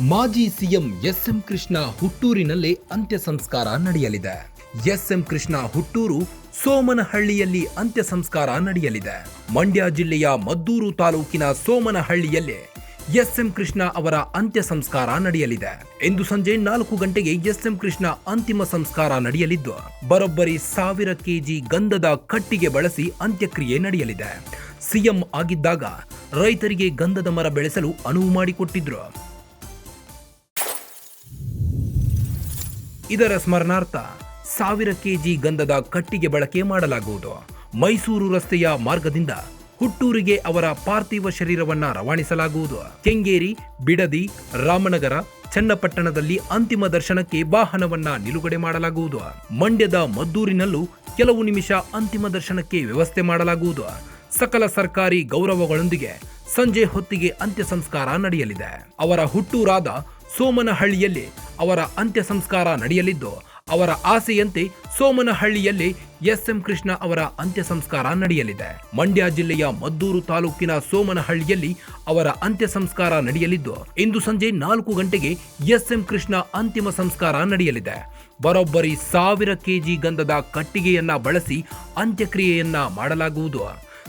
ಮಾಜಿ CM S M Krishna ಹುಟ್ಟೂರಿನಲ್ಲಿ ಅಂತ್ಯ ಸಂಸ್ಕಾರ ನಡೆಯಲಿದೆ. ಎಸ್ಎಂ ಕೃಷ್ಣ ಹುಟ್ಟೂರು ಸೋಮನಹಳ್ಳಿಯಲ್ಲಿ ಅಂತ್ಯ ಸಂಸ್ಕಾರ ನಡೆಯಲಿದೆ. ಮಂಡ್ಯ ಜಿಲ್ಲೆಯ ಮದ್ದೂರು ತಾಲೂಕಿನ ಸೋಮನಹಳ್ಳಿಯಲ್ಲೇ ಎಸ್ಎಂ ಕೃಷ್ಣ ಅವರ ಅಂತ್ಯ ಸಂಸ್ಕಾರ ನಡೆಯಲಿದೆ. ಇಂದು ಸಂಜೆ ನಾಲ್ಕು ಗಂಟೆಗೆ ಎಸ್ಎಂ ಕೃಷ್ಣ ಅಂತಿಮ ಸಂಸ್ಕಾರ ನಡೆಯಲಿದ್ದು, ಬರೋಬ್ಬರಿ ಸಾವಿರ ಕೆಜಿ ಗಂಧದ ಕಟ್ಟಿಗೆ ಬಳಸಿ ಅಂತ್ಯಕ್ರಿಯೆ ನಡೆಯಲಿದೆ. ಸಿಎಂ ಆಗಿದ್ದಾಗ ರೈತರಿಗೆ ಗಂಧದ ಮರ ಬೆಳೆಸಲು ಅನುವು ಮಾಡಿಕೊಟ್ಟಿದ್ರು. ಇದರ ಸ್ಮರಣಾರ್ಥ ಸಾವಿರ ಕೆಜಿ ಗಂಧದ ಕಟ್ಟಿಗೆ ಬಳಕೆ ಮಾಡಲಾಗುವುದು. ಮೈಸೂರು ರಸ್ತೆಯ ಮಾರ್ಗದಿಂದ ಹುಟ್ಟೂರಿಗೆ ಅವರ ಪಾರ್ಥಿವ ಶರೀರವನ್ನ ರವಾನಿಸಲಾಗುವುದು. ಕೆಂಗೇರಿ, ಬಿಡದಿ, ರಾಮನಗರ, ಚನ್ನಪಟ್ಟಣದಲ್ಲಿ ಅಂತಿಮ ದರ್ಶನಕ್ಕೆ ವಾಹನವನ್ನ ನಿಲುಗಡೆ ಮಾಡಲಾಗುವುದು. ಮಂಡ್ಯದ ಮದ್ದೂರಿನಲ್ಲೂ ಕೆಲವು ನಿಮಿಷ ಅಂತಿಮ ದರ್ಶನಕ್ಕೆ ವ್ಯವಸ್ಥೆ ಮಾಡಲಾಗುವುದು. ಸಕಲ ಸರ್ಕಾರಿ ಗೌರವಗಳೊಂದಿಗೆ ಸಂಜೆ ಹೊತ್ತಿಗೆ ಅಂತ್ಯ ಸಂಸ್ಕಾರ ನಡೆಯಲಿದೆ. ಅವರ ಹುಟ್ಟೂರಾದ ಸೋಮನಹಳ್ಳಿಯಲ್ಲಿ ಅವರ ಅಂತ್ಯ ಸಂಸ್ಕಾರ ನಡೆಯಲಿದ್ದು, ಅವರ ಆಸೆಯಂತೆ ಸೋಮನಹಳ್ಳಿಯಲ್ಲಿ ಎಸ್ ಎಂ ಕೃಷ್ಣ ಅವರ ಅಂತ್ಯ ಸಂಸ್ಕಾರ ನಡೆಯಲಿದೆ. ಮಂಡ್ಯ ಜಿಲ್ಲೆಯ ಮದ್ದೂರು ತಾಲೂಕಿನ ಸೋಮನಹಳ್ಳಿಯಲ್ಲಿ ಅವರ ಅಂತ್ಯ ಸಂಸ್ಕಾರ ನಡೆಯಲಿದ್ದು, ಇಂದು ಸಂಜೆ ನಾಲ್ಕು ಗಂಟೆಗೆ ಎಸ್ ಎಂ ಕೃಷ್ಣ ಅಂತಿಮ ಸಂಸ್ಕಾರ ನಡೆಯಲಿದೆ. ಬರೋಬ್ಬರಿ ಸಾವಿರ ಕೆಜಿ ಗಂಧದ ಕಟ್ಟಿಗೆಯನ್ನ ಬಳಸಿ ಅಂತ್ಯಕ್ರಿಯೆಯನ್ನ ಮಾಡಲಾಗುವುದು.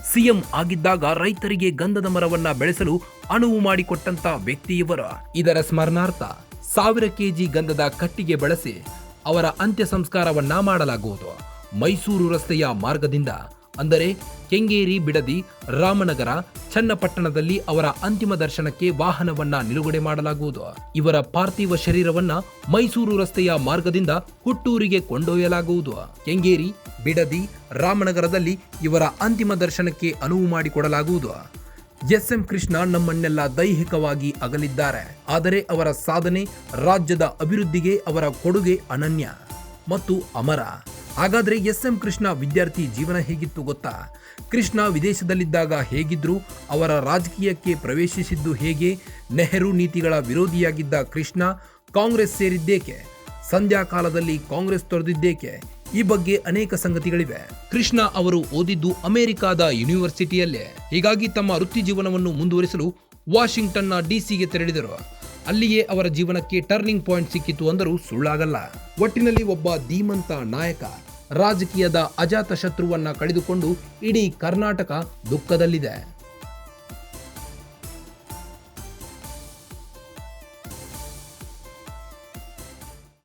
ಸಿಎಂ ಆಗಿದ್ದಾಗ ರೈತರಿಗೆ ಗಂಧದ ಮರವನ್ನ ಬೆಳೆಸಲು ಅನುವು ಮಾಡಿಕೊಟ್ಟಂತ ವ್ಯಕ್ತಿಯವರ ಇದರ ಸ್ಮರಣಾರ್ಥ ಸಾವಿರ ಕೆಜಿ ಗಂಧದ ಕಟ್ಟಿಗೆ ಬಳಸಿ ಅವರ ಅಂತ್ಯ ಸಂಸ್ಕಾರವನ್ನ ಮಾಡಲಾಗುವುದು. ಮೈಸೂರು ರಸ್ತೆಯ ಮಾರ್ಗದಿಂದ ಅಂದರೆ ಕೆಂಗೇರಿ ಬಿಡದಿ ರಾಮನಗರ ಚನ್ನಪಟ್ಟಣದಲ್ಲಿ ಅವರ ಅಂತಿಮ ದರ್ಶನಕ್ಕೆ ವಾಹನವನ್ನ ನಿಲುಗಡೆ ಮಾಡಲಾಗುವುದು. ಇವರ ಪಾರ್ಥಿವ ಶರೀರವನ್ನ ಮೈಸೂರು ರಸ್ತೆಯ ಮಾರ್ಗದಿಂದ ಹುಟ್ಟೂರಿಗೆ ಕೊಂಡೊಯ್ಯಲಾಗುವುದು. ಕೆಂಗೇರಿ, ಬಿಡದಿ, ರಾಮನಗರದಲ್ಲಿ ಇವರ ಅಂತಿಮ ದರ್ಶನಕ್ಕೆ ಅನುವು ಮಾಡಿಕೊಡಲಾಗುವುದು. ಎಸ್ಎಂ ಕೃಷ್ಣ ನಮ್ಮನ್ನೆಲ್ಲ ದೈಹಿಕವಾಗಿ ಅಗಲಿದ್ದಾರೆ. ಆದರೆ ಅವರ ಸಾಧನೆ ರಾಜ್ಯದ ಅಭಿವೃದ್ಧಿಗೆ, ಅವರ ಕೊಡುಗೆ ಅನನ್ಯ ಮತ್ತು ಅಮರ. ಹಾಗಾದ್ರೆ ಎಸ್ಎಂ ಕೃಷ್ಣ ವಿದ್ಯಾರ್ಥಿ ಜೀವನ ಹೇಗಿತ್ತು ಗೊತ್ತಾ? ಕೃಷ್ಣ ವಿದೇಶದಲ್ಲಿದ್ದಾಗ ಹೇಗಿದ್ರು, ಅವರ ರಾಜಕೀಯಕ್ಕೆ ಪ್ರವೇಶಿಸಿದ್ದು ಹೇಗೆ? ನೆಹರು ನೀತಿಗಳ ವಿರೋಧಿಯಾಗಿದ್ದ ಕೃಷ್ಣ ಕಾಂಗ್ರೆಸ್ ಸೇರಿದ್ದೇಕೆ? ಸಂಧ್ಯಾ ಕಾಲದಲ್ಲಿ ಕಾಂಗ್ರೆಸ್ ತೊರೆದಿದ್ದೇಕೆ? ಈ ಬಗ್ಗೆ ಅನೇಕ ಸಂಗತಿಗಳಿವೆ. ಕೃಷ್ಣ ಅವರು ಓದಿದ್ದು ಅಮೆರಿಕಾದ ಯೂನಿವರ್ಸಿಟಿಯಲ್ಲೇ. ಹೀಗಾಗಿ ತಮ್ಮ ವೃತ್ತಿ ಜೀವನವನ್ನು ಮುಂದುವರಿಸಲು ವಾಷಿಂಗ್ಟನ್ನ ಡಿಸಿಗೆ ತೆರಳಿದರು. ಅಲ್ಲಿಯೇ ಅವರ ಜೀವನಕ್ಕೆ ಟರ್ನಿಂಗ್ ಪಾಯಿಂಟ್ ಸಿಕ್ಕಿತು ಅಂದರೂ ಸುಳ್ಳಾಗಲ್ಲ. ಒಟ್ಟಿನಲ್ಲಿ ಒಬ್ಬ ಧೀಮಂತ ನಾಯಕ ರಾಜಕೀಯದ ಅಜಾತ ಶತ್ರುವನ್ನ ಕಳೆದುಕೊಂಡು ಇಡೀ ಕರ್ನಾಟಕ ದುಃಖದಲ್ಲಿದೆ.